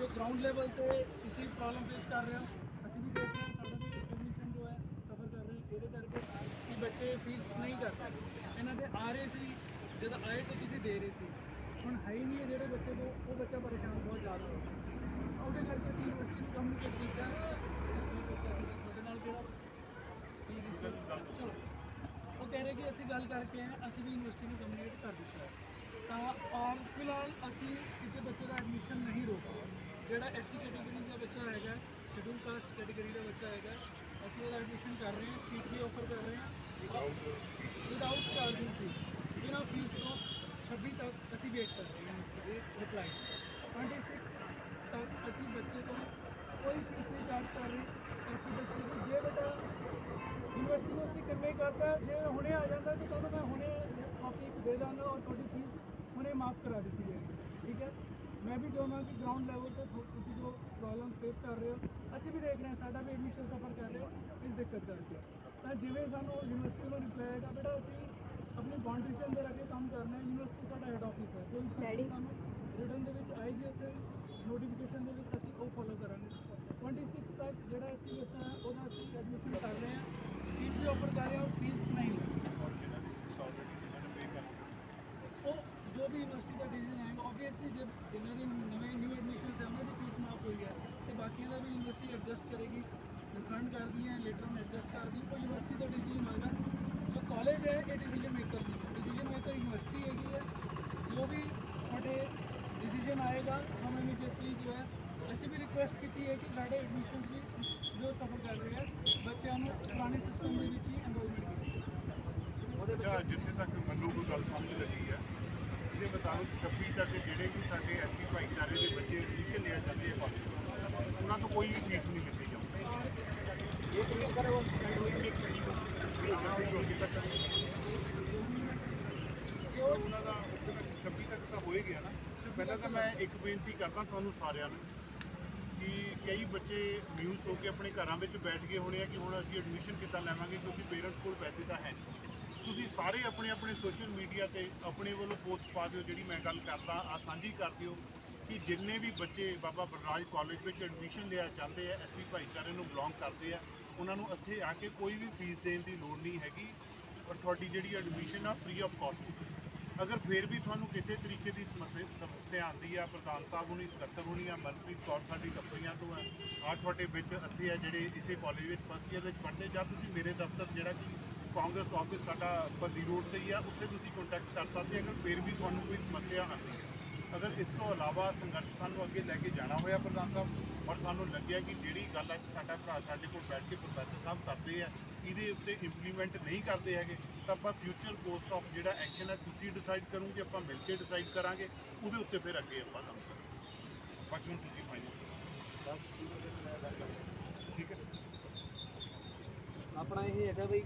ਜੋ ground level ਤੇ ਤੁਸੀਂ ਪ੍ਰੋਬਲਮ ਫੇਸ ਕਰ ਰਹੇ ਹੋ ਅਸੀਂ ਵੀ ਦੇਖ ਰਹੇ ਹਾਂ ਸਾਡਾ ਵੀ ਐਡਮਿਸ਼ਨ ਜੋ ਹੈ ਸਫਰ ਕਰ ਰਹੇ ਇਹਦੇ ਕਰਕੇ ਕਿ ਬੱਚੇ ਫੀਸ ਨਹੀਂ ਕਰ ਰਹੇ ਇਹਨਾਂ ਦੇ ਆ ਰਹੇ ਸੀ ਜਦ ਆਏ ਤਾਂ ਤੁਸੀਂ ਦੇ ਰਹੇ ਸੀ ਹੁਣ ਹੈ ਹੀ ਨਹੀਂ ਹੈ ਜਿਹੜੇ ਬੱਚੇ ਤੋਂ ਉਹ ਬੱਚਾ ਪਰੇਸ਼ਾਨ ਬਹੁਤ ਜ਼ਿਆਦਾ ਹੋ ਰਿਹਾ ਉਹਦੇ ਕਰਕੇ ਅਸੀਂ ਯੂਨੀਵਰਸਿਟੀ ਨੂੰ ਕਮਿਊਨੀਕੇਟ ਕੀਤਾ ਤੁਹਾਡੇ ਨਾਲ ਜਿਹੜਾ ਕੀ ਰਿਸਰਚ ਚਲੋ ਉਹ ਕਹਿ ਰਹੇ ਕਿ ਅਸੀਂ ਗੱਲ ਕਰਕੇ ਆਏ ਹਾਂ, ਅਸੀਂ ਵੀ ਯੂਨੀਵਰਸਿਟੀ ਨੂੰ ਕਮਿਊਨੀਕੇਟ ਕਰ ਦਿੱਤਾ ਹੈ ਤਾਂ ਔਰ ਫਿਲਹਾਲ ਅਸੀਂ ਕਿਸੇ ਬੱਚੇ ਦਾ ਐਡਮਿਸ਼ਨ ਨਹੀਂ ਰੋਕਾ ਜਿਹੜਾ ਐਸਸੀ ਕੈਟਾਗਰੀ ਦਾ ਬੱਚਾ ਹੈਗਾ ਸ਼ਡਿਊਲ ਕਾਸਟ ਕੈਟਾਗਰੀ ਦਾ ਬੱਚਾ ਹੈਗਾ, ਅਸੀਂ ਉਹਦਾ ਐਡਮਿਸ਼ਨ ਕਰ ਰਹੇ ਹਾਂ ਸੀਟ ਵੀ ਆਫਰ ਕਰ ਰਹੇ ਹਾਂ ਵਿਦਆਊਟ ਚਾਰਜਿੰਗ ਫੀਸ ਬਿਨਾਂ ਫੀਸ ਤੋਂ 26 ਤੱਕ ਅਸੀਂ ਵੇਟ ਕਰ ਰਹੇ ਹਾਂ ਯੂਨੀਵਰਸਿਟੀ ਦੇ ਰਿਪਲਾਈ 26 ਤੱਕ ਅਸੀਂ ਬੱਚੇ ਤੋਂ ਕੋਈ ਫੀਸ ਨਹੀਂ ਚਾਰਜ ਕਰ ਰਹੇ ਅਸੀਂ ਬੱਚੇ ਦੀ ਜੇ ਬੇਟਾ ਯੂਨੀਵਰਸਿਟੀ ਨੂੰ ਅਸੀਂ ਕੰਵੇ ਕਰਤਾ ਜੇ ਹੁਣੇ ਆ ਜਾਂਦਾ ਤਾਂ ਤੁਹਾਨੂੰ ਮੈਂ ਹੁਣੇ ਕਾਪੀ ਇੱਕ ਦੇ ਦਾਂਗਾ ਔਰ ਤੁਹਾਡੀ ਫੀਸ ਹੁਣੇ ਮਾਫ ਕਰਾ ਦਿੱਤੀ ਜਾਏਗੀ ਠੀਕ ਹੈ ਚਾਹੁੰਦਾ ਕਿ ਗਰਾਊਂਡ ਲੈਵਲ ਤੇ ਥੋ- ਤੁਸੀਂ ਜੋ ਪ੍ਰੋਬਲਮ ਫੇਸ ਕਰ ਰਹੇ ਹੋ ਅਸੀਂ ਵੀ ਦੇਖ ਰਹੇ ਹਾਂ ਸਾਡਾ ਵੀ ਐਡਮਿਸ਼ਨ ਸਫਰ ਕਰ ਰਹੇ ਹੋ ਇਸ ਦਿੱਕਤ ਕਰਕੇ ਤਾਂ ਜਿਵੇਂ ਸਾਨੂੰ ਯੂਨੀਵਰਸਿਟੀ ਨੂੰ ਰਿਪਲਾਈ ਆਏਗਾ ਬੇਟਾ ਅਸੀਂ ਆਪਣੀ ਬਾਉਂਡਰੀ ਦੇ ਅੰਦਰ ਆ ਕੇ ਕੰਮ ਕਰਨਾ ਹੈ ਯੂਨੀਵਰਸਿਟੀ ਸਾਡਾ ਹੈਡ ਆਫਿਸ ਹੈ। ਕੋਈ Daddy? ਸਾਨੂੰ ਰਿਟਰਨ ਦੇ ਵਿੱਚ ਆਏਗੀ ਉੱਥੇ ਨੋਟੀਫਿਕੇਸ਼ਨ ਦੇ ਵਿੱਚ ਅਸੀਂ ਉਹ ਫੋਲੋ ਕਰਾਂਗੇ। 26 ਤੱਕ ਜਿਹੜਾ ਅਸੀਂ ਬੱਚਾ ਹੈ ਉਹਦਾ ਅਸੀਂ ਐਡਮਿਸ਼ਨ ਕਰ ਰਹੇ ਹਾਂ। ਸੀਟ ਵੀ ਆਫਰ ਕਰ ਰਹੇ ਹਾਂ ਫੀਸ ਨਹੀਂ ਲੈ ਉਹ ਜੋ ਵੀ ਯੂਨੀਵਰਸਿਟੀ ਦਾ ਡਿਸੀਜਨ ਆਬਵੀਅਸਲੀ ਜਦ ਜਿਨ੍ਹਾਂ ਦੇ ਨਵੇਂ ਨਿਊ ਐਡਮਿਸ਼ਨਸ ਹੈ ਉਹਨਾਂ ਦੀ ਫੀਸ ਮਾਫ ਹੋਈ ਹੈ ਤੇ ਬਾਕੀਆਂ ਦਾ ਵੀ ਯੂਨੀਵਰਸਿਟੀ ਐਡਜਸਟ ਕਰੇਗੀ ਰਿਫੰਡ ਕਰਦੀ ਹੈ ਲੇਟਰ ਔਨ ਐਡਜਸਟ ਕਰਦੀ ਕੋਈ ਯੂਨੀਵਰਸਿਟੀ ਦਾ ਡਿਸੀਜਨ ਹੋਏਗਾ ਜੋ ਕਾਲਜ ਹੈ ਇਹ ਡਿਸੀਜਨ ਮੇਕਰ ਨਹੀਂ ਹੈ। ਡਿਸੀਜਨ ਮੇਕਰ ਯੂਨੀਵਰਸਿਟੀ ਹੈਗੀ ਹੈ। ਜੋ ਵੀ ਤੁਹਾਡੇ ਡਿਸੀਜਨ ਆਏਗਾ ਹਮ ਇਮੀਡੀਏਟਲੀ ਜੋ ਹੈ ਅਸੀਂ ਵੀ ਰਿਕੁਐਸਟ ਕੀਤੀ ਹੈ ਕਿ ਸਾਡੇ ਐਡਮਿਸ਼ਨਸ ਵੀ ਜੋ ਸਫਰ ਕਰ ਰਹੇ ਹੈ ਬੱਚਿਆਂ ਨੂੰ ਪੁਰਾਣੇ ਸਿਸਟਮ ਦੇ ਵਿੱਚ ਹੀ ਐਨਰੋਲਮੈਂਟ ਕੀਤੀ ਅੱਛਾ ਜਿੱਥੇ ਤੱਕ ਮੈਨੂੰ ਕੋਈ ਗੱਲ ਸਮਝ ਲੱਗੀ ਹੈ ਦੇ ਮੁਤਾਬਕ 26 ਤੱਕ ਜਿਹੜੇ ਵੀ ਸਾਡੇ ਐਸੀ ਭਾਈਚਾਰੇ ਦੇ ਬੱਚੇ ਐਡਮਿਸ਼ਨ ਲਿਆ ਜਾਂਦੇ ਆ ਕਾਲਜ ਉਹਨਾਂ ਤੋਂ ਕੋਈ ਵੀ ਫੀਸ ਨਹੀਂ ਲਿੱਤੀ ਜਾਂਦੀ। ਇਹ ਕਲੀਅਰ ਕਰੋ ਉਹਨਾਂ ਦਾ ਉੱਥੇ ਤੱਕ 26 ਤੱਕ ਤਾਂ ਹੋ ਹੀ ਗਿਆ ਨਾ। ਪਹਿਲਾਂ ਤਾਂ ਮੈਂ ਇੱਕ ਬੇਨਤੀ ਕਰਦਾ ਤੁਹਾਨੂੰ ਸਾਰਿਆਂ ਨੂੰ ਕਿ ਕਈ ਬੱਚੇ ਮਿਊਜ਼ ਹੋ ਕੇ ਆਪਣੇ ਘਰਾਂ ਵਿੱਚ ਬੈਠ ਗਏ ਹੋਣੇ ਆ ਕਿ ਹੁਣ ਅਸੀਂ ਐਡਮਿਸ਼ਨ ਕਿੱਦਾਂ ਲੈਵਾਂਗੇ, ਕਿਉਂਕਿ ਪੇਰੈਂਟਸ ਕੋਲ ਪੈਸੇ ਤਾਂ ਹੈ ਨਹੀਂ। ਤੁਸੀਂ ਸਾਰੇ ਆਪਣੇ ਆਪਣੇ ਸੋਸ਼ਲ ਮੀਡੀਆ ਤੇ ਆਪਣੇ ਵੱਲੋਂ ਪੋਸਟ ਪਾ ਦਿਓ, ਜਿਹੜੀ ਮੈਂ ਗੱਲ ਕਰਦਾ ਆ ਸਾਂਝੀ ਕਰ ਦਿਓ ਕਿ ਜਿੰਨੇ ਵੀ ਬੱਚੇ ਬਾਬਾ ਬਲਰਾਜ ਕਾਲਜ ਵਿੱਚ ਐਡਮਿਸ਼ਨ ਲਿਆ ਚਾਹੁੰਦੇ ਆ ਐਸੀ ਭਾਈਚਾਰੇ ਨੂੰ ਬਿਲੋਂਗ ਕਰਦੇ ਆ, ਉਹਨਾਂ ਨੂੰ ਇੱਥੇ ਆ ਕੇ ਕੋਈ ਵੀ ਫੀਸ ਦੇਣ ਦੀ ਲੋੜ ਨਹੀਂ ਹੈਗੀ ਔਰ ਤੁਹਾਡੀ ਜਿਹੜੀ ਐਡਮਿਸ਼ਨ ਆ ਫ੍ਰੀ ਆਫ ਕਾਸਟ ਅਗਰ ਫਿਰ ਵੀ ਤੁਹਾਨੂੰ ਕਿਸੇ ਤਰੀਕੇ ਦੀ ਸਮੱਸਿਆ ਸਮੱਸਿਆ ਆਉਂਦੀ ਆ, ਪ੍ਰਧਾਨ ਸਾਹਿਬ ਹੁਣੀ, ਸਕੱਤਰ ਹੋਣੀ ਆ ਮਨਪ੍ਰੀਤ ਕੌਰ ਸਾਡੀ ਕੰਪਨੀਆਂ ਤੋਂ ਆ ਆ ਤੁਹਾਡੇ ਵਿੱਚ ਇੱਥੇ ਆ ਜਿਹੜੇ ਇਸੇ ਕਾਲਜ ਵਿੱਚ ਫਸਟ ਈਅਰ ਵਿੱਚ ਪੜ੍ਹਦੇ, ਜਾਂ ਤੁਸੀਂ ਮੇਰੇ ਦਫ਼ਤਰ ਜਿਹੜਾ ਕਿ ਕਾਂਗਰਸ ਆਫਿਸ ਸਾਡਾ ਬੱਦੀ ਰੋਡ ਤੇ ਹੀ ਆ, ਉੱਥੇ ਤੁਸੀਂ ਕੰਟੈਕਟ ਕਰ ਸਕਦੇ ਅਗਰ ਫਿਰ ਵੀ ਤੁਹਾਨੂੰ ਕੋਈ ਸਮੱਸਿਆ ਆਉਂਦੀ ਹੈ। ਅਗਰ ਇਸ ਤੋਂ ਇਲਾਵਾ ਸੰਘਰਸ਼ ਸਾਨੂੰ ਅੱਗੇ ਲੈ ਕੇ ਜਾਣਾ ਹੋਇਆ ਪ੍ਰਧਾਨ ਸਾਹਿਬ, ਔਰ ਸਾਨੂੰ ਲੱਗਿਆ ਕਿ ਜਿਹੜੀ ਗੱਲ ਅੱਜ ਸਾਡਾ ਭਰਾ ਸਾਡੇ ਕੋਲ ਬੈਠ ਕੇ ਪ੍ਰੋਫੈਸਰ ਸਾਹਿਬ ਕਰਦੇ ਆ, ਇਹਦੇ ਉੱਤੇ ਇੰਪਲੀਮੈਂਟ ਨਹੀਂ ਕਰਦੇ ਹੈਗੇ, ਤਾਂ ਆਪਾਂ ਫਿਊਚਰ ਕੋਰਸ ਆਫ ਜਿਹੜਾ ਐਕਸ਼ਨ ਹੈ, ਤੁਸੀਂ ਡਿਸਾਈਡ ਕਰੋਗੇ, ਆਪਾਂ ਮਿਲ ਕੇ ਡਿਸਾਈਡ ਕਰਾਂਗੇ, ਉਹਦੇ ਉੱਤੇ ਫਿਰ ਅੱਗੇ ਆਪਾਂ ਕੰਮ ਕਰਾਂਗੇ। ਬਾਕੀ ਹੁਣ ਤੁਸੀਂ ਫਾਈਨਲ ਠੀਕ ਹੈ? ਆਪਣਾ ਇਹ ਹੈਗਾ ਬਈ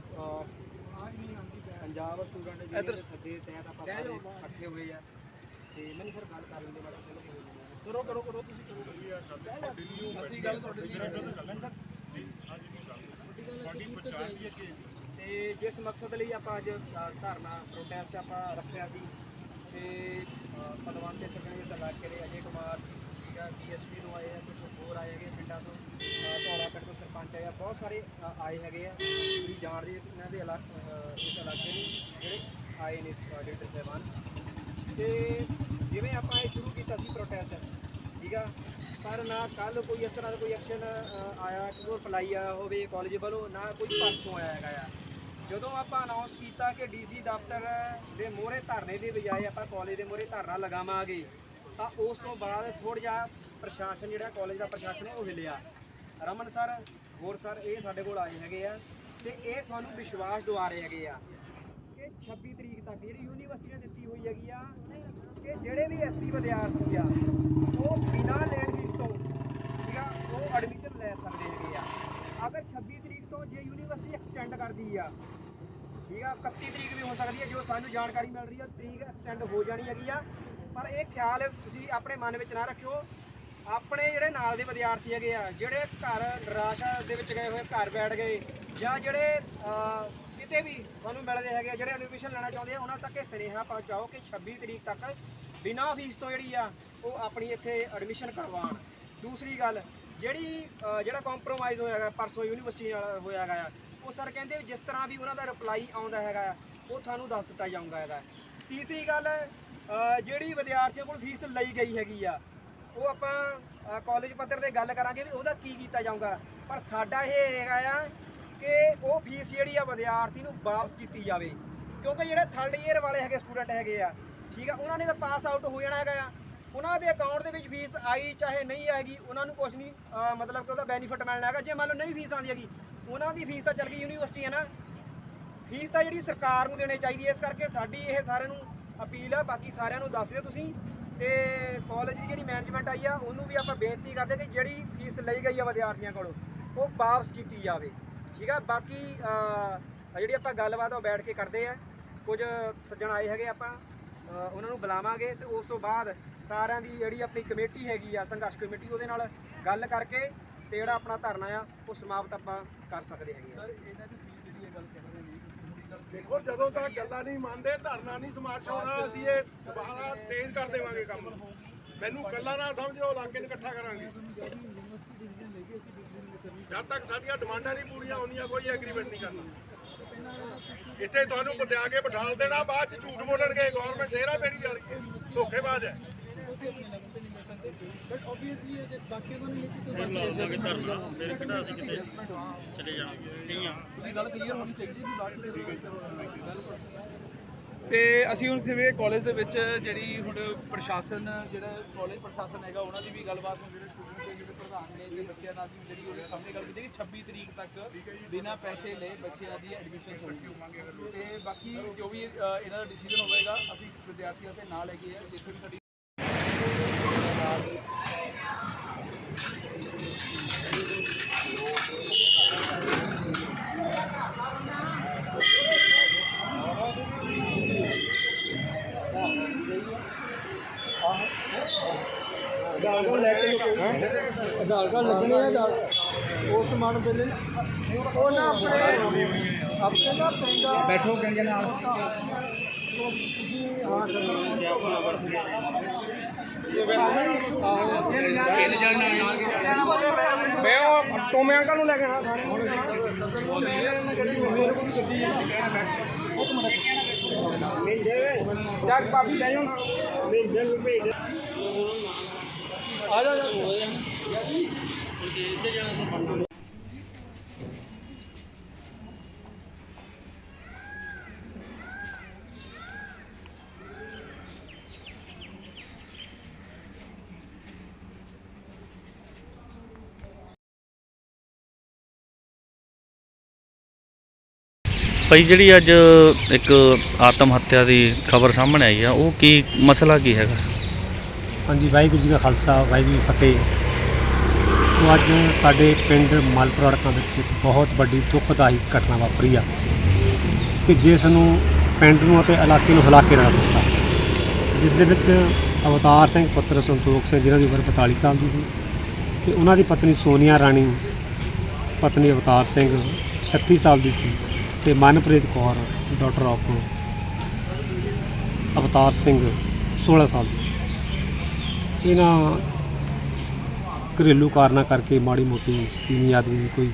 ਪੰਜਾਬ ਸਟੂਡੈਂਟ ਜਿਹੜੇ ਦੇ ਸੱਦੇ ਤਹਿਤ ਆਪਾਂ ਸਾਰੇ ਇਕੱਠੇ ਹੋਏ ਆ। ਤੇ ਮੈਨੂੰ ਸਰ ਗੱਲ ਕਰ ਲੈਂਦੇ ਮੈਡਮ ਚਲੋ ਕਰੋ ਕਰੋ ਕਰੋ ਤੁਸੀਂ ਕਰੋ। ਅਸੀਂ ਗੱਲ ਤੁਹਾਡੇ ਲਈ ਕਰ। ਹਾਂ ਤੁਹਾਡੀ ਪਛਾਣ ਕੀ ਹੈ ਕਿ ਤੇ ਜਿਸ ਮਕਸਦ ਲਈ ਆਪਾਂ ਅੱਜ ਧਰਨਾ ਪ੍ਰੋਟੈਸਟ ਆਪਾਂ ਰੱਖਿਆ ਸੀ ਤੇ ਭਗਵੰਤ ਦੇ ਸਰਕਾਰ ਦੇ ਇਲਾਕੇ ਦੇ ਅਜੇ ਕੁਮਾਰ ਠੀਕ ਆ ਡੀਐਸਪੀ ਨੂੰ ਆਏ ਆ ਕੁਝ ਹੋਰ ਆਏ ਹੈਗੇ ਪਿੰਡਾਂ ਤੋਂ ਅ, ਧੌਲਾ ਪਿੰਡ ਤੋਂ ਸਰਪੰਚ ਆਏ ਆ ਬਹੁਤ ਸਾਰੇ ਅ, ਆਏ ਹੈਗੇ ਆ। ਤੁਸੀਂ ਜਾਣਦੇ ਹੋ ਇਹਨਾਂ ਦੇ ਇਲਾ- ਅ, ਇਸ ਇਲਾਕੇ ਨੂੰ ਜਿਹੜੇ ਆਏ ਨੇ ਅ, ਲੀਡਰ ਸਾਹਿਬਾਨ। ਤੇ ਜਿਵੇਂ ਆਪਾਂ ਇਹ ਸ਼ੁਰੂ ਕੀਤਾ ਸੀ ਪ੍ਰੋਟੈਸਟ ਠੀਕ ਆ? ਪਰ ਨਾ ਕੱਲ ਕੋਈ ਇਸ ਤਰ੍ਹਾਂ ਦਾ ਕੋਈ ਐਕਸ਼ਨ ਆਇਆ ਕਿ ਕੋਈ ਅਪਲਾਈ ਆਇਆ ਹੋਵੇ ਕਾਲਜ ਵੱਲੋਂ ਨਾ ਕੋਈ ਪਰਸੋਂ ਆਇਆ ਹੈਗਾ ਆ। ਜਦੋਂ ਆਪਾਂ ਅਨਾਉਂਸ ਕੀਤਾ ਕਿ ਡੀਸੀ ਦਫ਼ਤਰ ਦੇ ਮੋਹਰੇ ਧਰਨੇ ਦੇ ਬਜਾਏ ਆਪਾਂ ਕਾਲਜ ਦੇ ਮੋਹਰੇ ਧਰਨਾ ਲਗਾਵਾਂਗੇ ਤਾਂ ਉਸ ਤੋਂ ਬਾਅਦ ਥੋੜ੍ਹਾ ਜਿਹਾ ਪ੍ਰਸ਼ਾਸਨ ਜਿਹੜਾ ਕਾਲਜ ਦਾ ਪ੍ਰਸ਼ਾਸਨ ਉਹ ਹਿੱਲਿਆ। ਰਮਨ ਸਰ, ਹੋਰ ਸਰ ਇਹ ਸਾਡੇ ਕੋਲ ਆਏ ਹੈਗੇ ਆ ਤੇ ਇਹ ਤੁਹਾਨੂੰ ਵਿਸ਼ਵਾਸ ਦਵਾ ਰਹੇ ਹੈਗੇ ਆ ਕਿ 26 ਤਰੀਕ ਤੱਕ ਜਿਹੜੀ ਯੂਨੀਵਰਸਿਟੀ ਨੇ ਦਿੱਤੀ ਹੋਈ ਹੈਗੀ ਆ, ਕਿ ਜਿਹੜੇ ਵੀ ਐਸਸੀ ਵਿਦਿਆਰਥੀ ਆ, ਉਹ ਬਿਨਾਂ ਲੈਣ ਫੀਸ ਤੋਂ ਠੀਕ ਆ, ਉਹ ਐਡਮਿਸ਼ਨ ਲੈ ਸਕਦੇ ਹੈਗੇ ਆ। ਅਗਰ 26 ਤਰੀਕ ਤੋਂ ਜੇ ਯੂਨੀਵਰਸਿਟੀ ਐਕਸਟੈਂਡ ਕਰਦੀ ਆ, ਠੀਕ ਆ 31 ਤਰੀਕ ਵੀ ਹੋ ਸਕਦੀ ਹੈ ਜੋ ਸਾਨੂੰ ਜਾਣਕਾਰੀ ਮਿਲ ਰਹੀ ਆ, ਤਰੀਕ ਐਕਸਟੈਂਡ ਹੋ ਜਾਣੀ ਹੈਗੀ ਆ। ਪਰ ਇਹ ਖਿਆਲ ਤੁਸੀਂ ਆਪਣੇ ਮਨ ਵਿੱਚ ਨਾ ਰੱਖਿਓ। ਆਪਣੇ ਜਿਹੜੇ ਨਾਲ ਦੇ ਵਿਦਿਆਰਥੀ ਹੈਗੇ ਆ ਜਿਹੜੇ ਘਰ ਨਿਰਾਸ਼ਾ ਦੇ ਵਿੱਚ ਗਏ ਹੋਏ ਘਰ ਬੈਠ ਗਏ ਜਾਂ ਜਿਹੜੇ ਕਿਤੇ ਵੀ ਤੁਹਾਨੂੰ ਮਿਲਦੇ ਹੈਗੇ ਆ, ਜਿਹੜੇ ਐਡਮਿਸ਼ਨ ਲੈਣਾ ਚਾਹੁੰਦੇ ਆ ਉਹਨਾਂ ਤੱਕ ਇਹ ਸੁਨੇਹਾ ਪਹੁੰਚਾਓ ਕਿ 26 ਤਰੀਕ ਤੱਕ ਬਿਨਾਂ ਫੀਸ ਤੋਂ ਜਿਹੜੀ ਆ ਉਹ ਆਪਣੀ ਇੱਥੇ ਐਡਮਿਸ਼ਨ ਕਰਵਾਉਣ। ਦੂਸਰੀ ਗੱਲ ਜਿਹੜੀ ਜਿਹੜਾ ਕੰਪਰੋਮਾਈਜ਼ ਹੋਇਆ ਹੈਗਾ ਪਰਸੋਂ ਯੂਨੀਵਰਸਿਟੀ ਨਾਲ ਹੋਇਆ ਹੈਗਾ ਆ ਉਹ ਸਰ ਕਹਿੰਦੇ ਜਿਸ ਤਰ੍ਹਾਂ ਵੀ ਉਹਨਾਂ ਦਾ ਰਿਪਲਾਈ ਆਉਂਦਾ ਹੈਗਾ ਆ, ਉਹ ਤੁਹਾਨੂੰ ਦੱਸ ਦਿੱਤਾ ਜਾਊਗਾ ਹੈਗਾ। ਤੀਸਰੀ ਗੱਲ ਜਿਹੜੀ ਵਿਦਿਆਰਥੀਆਂ ਕੋਲ ਫੀਸ ਲਈ ਗਈ ਹੈਗੀ ਆ, ਉਹ ਆਪਾਂ ਕਾਲਜ ਪੱਧਰ ਤੇ ਗੱਲ ਕਰਾਂਗੇ ਵੀ ਉਹਦਾ ਕੀ ਕੀਤਾ ਜਾਊਗਾ। ਪਰ ਸਾਡਾ ਇਹ ਹੈਗਾ ਆ ਕਿ ਉਹ ਫੀਸ ਜਿਹੜੀ ਆ ਵਿਦਿਆਰਥੀ ਨੂੰ ਵਾਪਸ ਕੀਤੀ ਜਾਵੇ। ਕਿਉਂਕਿ ਜਿਹੜੇ ਥਰਡ ਈਅਰ ਵਾਲੇ ਹੈਗੇ ਸਟੂਡੈਂਟ ਹੈਗੇ ਆ, ਠੀਕ ਆ, ਉਹਨਾਂ ਨੇ ਤਾਂ ਪਾਸ ਆਊਟ ਹੋ ਜਾਣਾ ਹੈਗਾ ਆ। ਉਹਨਾਂ ਦੇ ਅਕਾਊਂਟ ਦੇ ਵਿੱਚ ਫੀਸ ਆਈ, ਚਾਹੇ ਨਹੀਂ ਆਏਗੀ, ਉਹਨਾਂ ਨੂੰ ਕੁਝ ਨਹੀਂ ਮਤਲਬ ਕਿ ਉਹਦਾ ਬੈਨੀਫਿਟ ਮਿਲਣਾ ਹੈਗਾ। ਜੇ ਮੰਨ ਲਓ ਨਹੀਂ ਫੀਸ ਆਉਂਦੀ ਹੈਗੀ, ਉਹਨਾਂ ਦੀ ਫੀਸ ਤਾਂ ਚੱਲ ਗਈ ਯੂਨੀਵਰਸਿਟੀ ਹੈ ਨਾ। ਫੀਸ ਤਾਂ ਜਿਹੜੀ ਸਰਕਾਰ ਨੂੰ ਦੇਣੀ ਚਾਹੀਦੀ ਹੈ, ਇਸ ਕਰਕੇ ਸਾਡੀ ਇਹ ਸਾਰਿਆਂ ਨੂੰ ਅਪੀਲ ਆ, ਬਾਕੀ ਸਾਰਿਆਂ ਨੂੰ ਦੱਸ ਦਿਓ ਤੁਸੀਂ। ਤੇ ਕਾਲਜ ਦੀ ਜਿਹੜੀ ਮੈਨੇਜਮੈਂਟ ਆਈ ਆ, ਉਹਨੂੰ ਵੀ ਆਪਾਂ ਬੇਨਤੀ ਕਰਦੇ ਕਿ ਜਿਹੜੀ ਫੀਸ ਲਈ ਗਈ ਆ ਵਿਦਿਆਰਥੀਆਂ ਕੋਲੋਂ, ਉਹ ਵਾਪਸ ਕੀਤੀ ਜਾਵੇ। ਠੀਕ ਆ? ਬਾਕੀ ਜਿਹੜੀ ਆਪਾਂ ਗੱਲਬਾਤ ਆ ਉਹ ਬੈਠ ਕੇ ਕਰਦੇ ਆ। ਕੁਝ ਸੱਜਣ ਆਏ ਹੈਗੇ ਆਪਾਂ ਉਹਨਾਂ ਨੂੰ ਬੁਲਾਵਾਂਗੇ ਤੇ ਉਸ ਤੋਂ ਬਾਅਦ ਸਾਰਿਆਂ ਦੀ ਜਿਹੜੀ ਆਪਣੀ ਕਮੇਟੀ ਹੈਗੀ ਆ, ਸੰਘਰਸ਼ ਕਮੇਟੀ, ਉਹਦੇ ਨਾਲ ਗੱਲ ਕਰਕੇ ਤੇ ਜਿਹੜਾ ਆਪਣਾ ਧਰਨਾ ਆ, ਉਹ ਸਮਾਪਤ ਆਪਾਂ ਕਰ ਸਕਦੇ ਹੈਗੇ ਆ। ਦੇਖੋ, ਜਦੋਂ ਤੱਕ ਗੱਲਾਂ ਨਹੀਂ ਮੰਨਦੇ, ਧਰਨਾ ਨਹੀਂ ਸਮਾਰਟ ਹੋਣਾ, ਅਸੀਂ ਇਹ ਦੁਬਾਰਾ ਤੇਜ਼ ਕਰ ਦੇਵਾਂਗੇ ਕੰਮ। ਮੈਨੂੰ ਕੱਲਾ ਨਾ ਸਮਝੋ, ਇਲਾਕੇ ਨੂੰ ਇਕੱਠਾ ਕਰਾਂਗੇ। ਜਦ ਤੱਕ ਸਾਡੀਆਂ ਡਿਮਾਂਡਾਂ ਨਹੀਂ ਪੂਰੀਆਂ ਹੋਣੀਆਂ ਕੋਈ ਐਗਰੀਮੈਂਟ ਨਹੀਂ ਕਰਨਾ। ਇੱਥੇ ਤੁਹਾਨੂੰ ਪਤਿਆ ਕੇ ਬਿਠਾਲ ਦੇਣਾ, ਬਾਅਦ ਚ ਝੂਠ ਬੋਲਣਗੇ ਗਵਰਨਮੈਂਟ ਡੇਰਾ ਫੇਰੀ ਜਾ ਧੋਖੇਬਾਜ਼ ਹੈ। ਬਟ ਆਬਵੀਅਸਲੀ ਇਹ ਜੇ ਬਾਕੀ ਲਿਖੀ ਤਾਂ ਲਾਵਾਂਗੇ ਧਰਨਾ ਫਿਰ ਕਿਹੜਾ ਅਸੀਂ ਕਿਤੇ ਚਲੇ ਜਾਣਾ ਨਹੀਂ ਆ ਗੱਲ ਕਲੀਅਰ ਹੋਣੀ ਚਾਹੀਦੀ ਵੀ ਬਾਅਦ ਚ ਤੇ ਅਸੀਂ ਹੁਣ ਸਿਵੇਂ ਕਾਲਜ ਦੇ ਵਿੱਚ ਜਿਹੜੀ ਹੁਣ ਪ੍ਰਸ਼ਾਸਨ ਜਿਹੜਾ ਕਾਲਜ ਪ੍ਰਸ਼ਾਸਨ ਹੈਗਾ ਉਹਨਾਂ ਦੀ ਵੀ ਗੱਲਬਾਤ ਹੁਣ ਜਿਹੜੇ ਸਟੂਡੈਂਟ ਦੇ ਜਿਹੜੇ ਪ੍ਰਧਾਨ ਨੇ ਤੇ ਬੱਚਿਆਂ ਨਾਲ ਵੀ ਜਿਹੜੀ ਉਹਦੇ ਸਾਹਮਣੇ ਗੱਲ ਕੀਤੀ ਕਿ 26 ਤਰੀਕ ਤੱਕ ਬਿਨਾਂ ਪੈਸੇ ਲਏ ਬੱਚਿਆਂ ਦੀ ਐਡਮਿਸ਼ਨ ਹੋਊਗੀ। ਤੇ ਬਾਕੀ ਜੋ ਵੀ ਇਹਨਾਂ ਦਾ ਡਿਸੀਜਨ ਹੋਵੇਗਾ ਅਸੀਂ ਵਿਦਿਆਰਥੀਆਂ ਦੇ ਨਾਲ ਹੈਗੇ ਆ ਜਿੱਥੇ ਵੀ ਸਾਡੀ ਆਧਾਰ ਕਾਰਡ ਲੱਗਣੇ ਆ ਆਧਾਰ ਉਹ ਨਾ ਆਪਣੇ ਆਪਣੇ ਦਾ ਪੈਂਦਾ। ਬੈਠੋ ਕਹਿੰਦੇ ਨਾਲ। ਮੈਂ ਉਹ ਟੋਮੇ ਅੰਕਲ ਨੂੰ ਲੈ ਕੇ ਆਣਾ ਜੱਗ ਭਾਬੀ ਲੈ ਜਾਓ। ਆ ਜਾ। ਭਾਈ ਜਿਹੜੀ ਅੱਜ ਇੱਕ ਆਤਮ ਹੱਤਿਆ ਦੀ ਖਬਰ ਸਾਹਮਣੇ ਆਈ ਆ, ਉਹ ਕੀ ਮਸਲਾ ਕੀ ਹੈਗਾ? ਹਾਂਜੀ, ਵਾਹਿਗੁਰੂ ਜੀ ਕਾ ਖਾਲਸਾ, ਵਾਹਿਗੁਰੂ ਜੀ ਫਤਿਹ। ਤੋਂ ਅੱਜ ਸਾਡੇ ਪਿੰਡ ਮਲਪੁਰਾੜਕਾਂ ਵਿੱਚ ਇੱਕ ਬਹੁਤ ਵੱਡੀ ਦੁਖਦਾਈ ਘਟਨਾ ਵਾਪਰੀ ਆ ਕਿ ਜਿਸ ਨੂੰ ਪਿੰਡ ਨੂੰ ਅਤੇ ਇਲਾਕੇ ਨੂੰ ਹਿਲਾ ਕੇ ਰੱਖ ਦਿੱਤਾ। ਜਿਸ ਦੇ ਵਿੱਚ ਅਵਤਾਰ ਸਿੰਘ ਪੁੱਤਰ ਸੰਤੋਖ ਸਿੰਘ, ਜਿਨ੍ਹਾਂ ਦੀ ਉਮਰ 45 ਸਾਲ ਦੀ ਸੀ ਤੇ ਉਹਨਾਂ ਦੀ ਪਤਨੀ ਸੋਨੀਆ ਰਾਣੀ, ਪਤਨੀ ਅਵਤਾਰ ਸਿੰਘ 36 ਸਾਲ ਦੀ ਸੀ ਤੇ ਮਨਪ੍ਰੀਤ ਕੌਰ, ਡਾਕਟਰ ਆਫ ਅਵਤਾਰ ਸਿੰਘ 16 ਸਾਲ ਦੀ ਸੀ। ਇਹਨਾਂ ਘਰੇਲੂ ਕਾਰਨਾਂ ਕਰਕੇ ਮਾੜੀ ਮੋਟੀ ਤੀਵੀਂ ਆਦਮੀ ਦੀ ਕੋਈ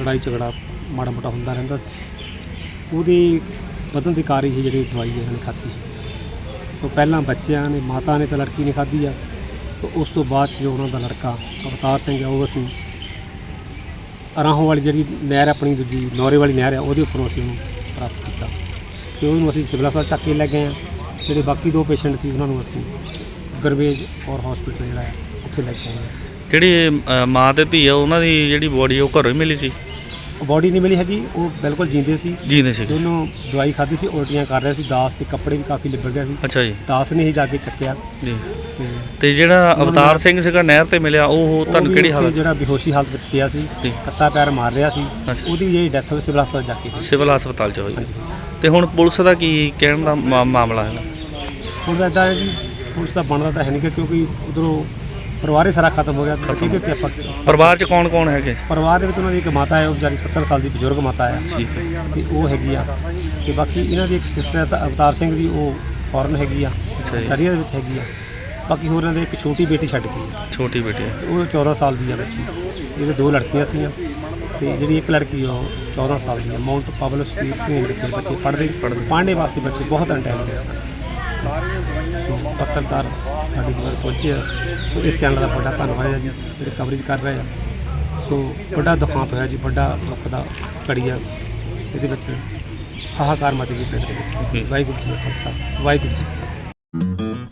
ਲੜਾਈ ਝਗੜਾ ਮਾੜਾ ਮੋਟਾ ਹੁੰਦਾ ਰਹਿੰਦਾ ਸੀ। ਉਹਦੇ ਵਧਣ ਦੇ ਕਾਰੀ ਹੀ ਜਿਹੜੀ ਦਵਾਈ ਇਹਨਾਂ ਨੇ ਖਾਧੀ ਸੋ। ਪਹਿਲਾਂ ਬੱਚਿਆਂ ਨੇ, ਮਾਤਾ ਨੇ ਤਾਂ ਲੜਕੀ ਨੇ ਖਾਧੀ ਆ। ਤੇ ਉਸ ਤੋਂ ਬਾਅਦ 'ਚ ਜੋ ਉਹਨਾਂ ਦਾ ਲੜਕਾ ਅਵਤਾਰ ਸਿੰਘ ਆ, ਉਹ ਅਸੀਂ ਅਰਾਹੋਂ ਵਾਲੀ ਜਿਹੜੀ ਨਹਿਰ ਆਪਣੀ ਦੂਜੀ ਨੌਰੇ ਵਾਲੀ ਨਹਿਰ ਆ, ਉਹਦੇ ਉੱਪਰੋਂ ਅਸੀਂ ਉਹਨੂੰ ਪ੍ਰਾਪਤ ਕੀਤਾ। ਤੇ ਉਹਨੂੰ ਅਸੀਂ ਸਿਵਲ ਹਸਪਤਾਲ ਚੱਕ ਕੇ ਲੈ ਗਏ ਆ। ਜਿਹੜੇ ਬਾਕੀ ਦੋ ਪੇਸ਼ੈਂਟ ਸੀ, ਉਹਨਾਂ ਨੂੰ ਅਸੀਂ ਗਰਵੇਜ ਔਰ ਹਸਪੀਟਲ ਜਿਹੜਾ ਹੈ ਉੱਥੇ ਲੈ ਕੇ ਆਏ ਹਾਂ। ਜਿਹੜੀ ਅ, ਮਾਂ ਤੇ ਧੀ ਆ ਉਹਨਾਂ ਦੀ ਜਿਹੜੀ ਬੋਡੀ ਉਹ ਘਰੋਂ ਹੀ ਮਿਲੀ ਸੀ। ਬੋਡੀ ਨਹੀਂ ਮਿਲੀ ਹੈਗੀ ਉਹ ਬਿਲਕੁਲ ਜਿੰਦੇ ਸੀ। ਜੀਂਦੇ ਸੀ। ਦੋਨੋਂ ਦਵਾਈ ਖਾਧੀ ਸੀ ਉਲਟੀਆਂ ਕਰ ਰਿਹਾ ਸੀ ਦਾਸ ਤੇ ਕੱਪੜੇ ਵੀ ਕਾਫੀ ਲਿਬੜ ਗਿਆ ਸੀ। ਅੱਛਾ ਜੀ। ਦਾਸ ਨੇ ਹੀ ਜਾ ਕੇ ਚੱਕਿਆ। ਜੀ। ਤੇ ਤੇ ਜਿਹੜਾ ਅਵਤਾਰ ਸਿੰਘ ਸੀਗਾ ਨਹਿਰ ਤੇ ਮਿਲਿਆ ਉਹ ਉਹ ਤੁਹਾਨੂੰ ਵੀ ਕਿਹੜੀ ਉੱਥੇ ਹਾਲਤ? ਜਿਹੜਾ ਬੇਹੋਸ਼ੀ ਹਾਲਤ ਵਿੱਚ ਪਿਆ ਸੀ ਜੀ। ਹੱਥਾਂ ਪੈਰ ਮਾਰ ਰਿਹਾ ਸੀ। ਅੱਛਾ। ਉਹਦੀ ਜਿਹੜੀ ਡੈਥ ਹੋਈ ਸਿਵਲ ਹਸਪਤਾਲ ਜਾ ਕੇ ਸਿਵਲ ਹਸਪਤਾਲ 'ਚ ਹੋਈ। ਹਾਂਜੀ। ਤੇ ਹੁਣ ਪੁਲਿਸ ਦਾ ਕੀ ਕਹਿਣ ਦਾ ਮਾ- ਮਾਮਲਾ ਹੈ? ਹੁਣ ਤਾਂ ਇੱਦਾਂ ਹੈ ਜੀ ਪੁਲਿਸ ਦਾ ਬਣਦਾ ਤਾਂ ਹੈ ਨਹੀਂ ਗਾ ਕਿਉਂਕਿ ਉਧਰੋਂ ਪਰਿਵਾਰ ਹੀ ਸਾਰਾ ਖਤਮ ਹੋ ਗਿਆ। ਤੇ ਕਿਹਦੇ ਉੱਤੇ ਆਪਾਂ? ਪਰਿਵਾਰ 'ਚ ਕੌਣ ਕੌਣ ਹੈਗੇ? ਪਰਿਵਾਰ ਦੇ ਵਿੱਚ ਉਹਨਾਂ ਦੀ ਇੱਕ ਮਾਤਾ ਹੈ ਉਹ ਵਿਚਾਰੀ 70 ਸਾਲ ਦੀ ਬਜ਼ੁਰਗ ਮਾਤਾ ਹੈ। ਠੀਕ ਹੈ। ਤੇ ਉਹ ਹੈਗੀ ਆ। ਤੇ ਬਾਕੀ ਇਹਨਾਂ ਦੀ ਇੱਕ ਸਿਸਟਰ ਹੈ ਤਾਂ ਅਵਤਾਰ ਸਿੰਘ ਦੀ ਉਹ ਫੋਰਨ ਹੈਗੀ ਆ। ਅੱਛਾ ਜੀ। ਸਟੱਡੀ ਦੇ ਵਿੱਚ ਹੈਗੀ ਆ। ਬਾਕੀ ਹੋਰ ਦੇ ਇੱਕ ਛੋਟੀ ਬੇਟੀ ਛੱਡ ਗਈ ਆ। ਛੋਟੀ ਬੇਟੀ ਹੈ। ਤੇ ਉਹ 14 ਸਾਲ ਦੀ ਆ ਬੱਚੀ ਇਹਦੇ ਦੋ ਲੜਕੀਆਂ ਸੀਆਂ ਤੇ ਜਿਹੜੀ ਇੱਕ ਲੜਕੀ ਆ ਉਹ 14 ਸਾਲ ਦੀ ਆ। ਮਾਊਂਟ ਪਾਬਲੋ ਸਟਰੀਟ ਦੇ ਬੱਚੇ ਬੱਚੇ ਪੜ੍ਹਦੇ। ਪੜ੍ਹਨੇ ਵਾਸਤੇ ਬੱਚੇ ਬਹੁਤ ਇੰਟੈਲੀਜੈਂਟ ਸਨ ਸੋ ਪੱਤਰਕਾਰ ਸਾਡੇ ਕੋਲ ਪਹੁੰਚੇ ਆ। ਸੋ ਇਸ ਚੈਨਲ ਦਾ ਵੱਡਾ ਧੰਨਵਾਦ ਹੈ ਜੀ ਜਿਹੜੇ ਕਵਰੇਜ ਕਰ ਰਹੇ ਆ। ਸੋ ਵੱਡਾ ਦੁਖਾਂਤ ਹੋਇਆ ਜੀ ਵੱਡਾ ਦੁੱਖ ਦਾ ਘੜੀ ਆ ਇਹਦੇ ਵਿੱਚ ਹਾਹਾਕਾਰ ਮਚ ਗਈ ਪਿੰਡ ਦੇ ਵਿੱਚ। ਵਾਹਿਗੁਰੂ ਜੀ ਕਾ ਖਾਲਸਾ ਵਾਹਿਗੁਰੂ ਜੀ ਕੀ ਫਤਿਹ।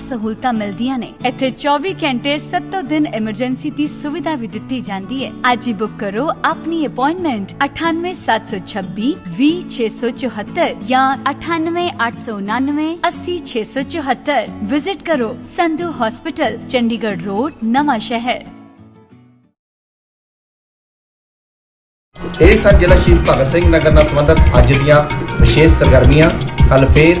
ਸਹੂਲਤਾਂ ਮਿਲਦੀਆਂ ਨੇ ਇੱਥੇ 24 ਘੰਟੇ 7 ਦਿਨ ਐਮਰਜੈਂਸੀ ਦੀ ਸੁਵਿਧਾ ਵੀ ਦਿੱਤੀ ਜਾਂਦੀ ਹੈ ਅੱਜ ਹੀ ਬੁੱਕ ਕਰੋ ਆਪਣੀ ਅਪਾਇੰਟਮੈਂਟ 98726 20674 ਜਾਂ 98899 80674 ਵਿਜ਼ਿਟ ਕਰੋ ਸੰਧੂ ਹਸਪੀਟਲ ਚੰਡੀਗੜ੍ਹ ਰੋਡ ਨਵਾਂ ਸ਼ਹਿਰ ਇਹ ਸਨ ਜ਼ਿਲ੍ਹਾ ਸ਼ਹੀਦ ਭਗਤ ਸਿੰਘ ਨਗਰ ਨਾਲ ਸੰਬੰਧਿਤ ਅੱਜ ਦੀਆਂ ਵਿਸ਼ੇਸ਼ ਸਰਗਰਮੀਆਂ ਕੱਲ ਫੇਰ